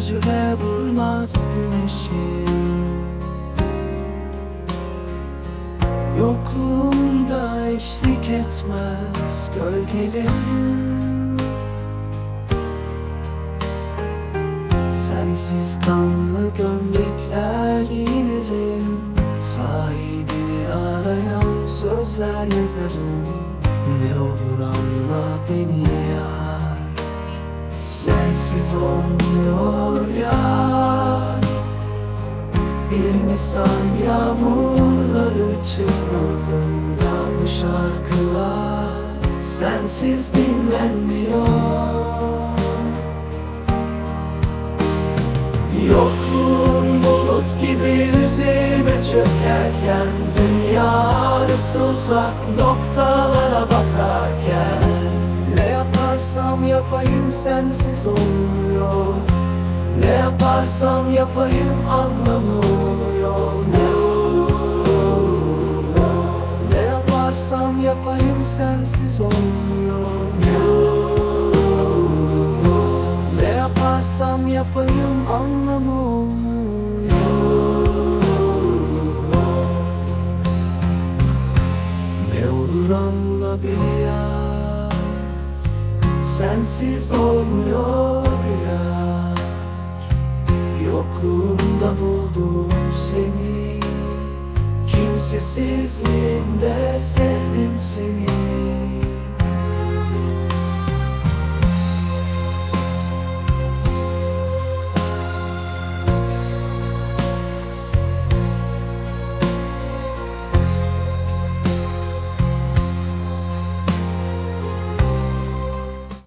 yüzüne vurmaz güneşin Yokluğunda eşlik etmez gölgelerin Sensiz kanlı gömlekler giyinirim Sahibini arayan sözler yazarım. Ne olur anla beni yar Sensiz olmuyor Nisan yağmurları çıkmazında bu şarkılar Sensiz dinlenmiyor. Yokluğun bulut gibi üzerime çökerken Dünya arası uzak noktalara bakarken Ne yaparsam yapayım sensiz olmuyor Ne yaparsam yapayım anlamı oluyor Ne Ne yaparsam yapayım sensiz olmuyor. Ne yaparsam yapayım anlamı olmuyor. Ne olur anla bir ya. Sensiz olmuyor ya Yokluğunda buldum seni. Kimsesizliğinde sevdim seni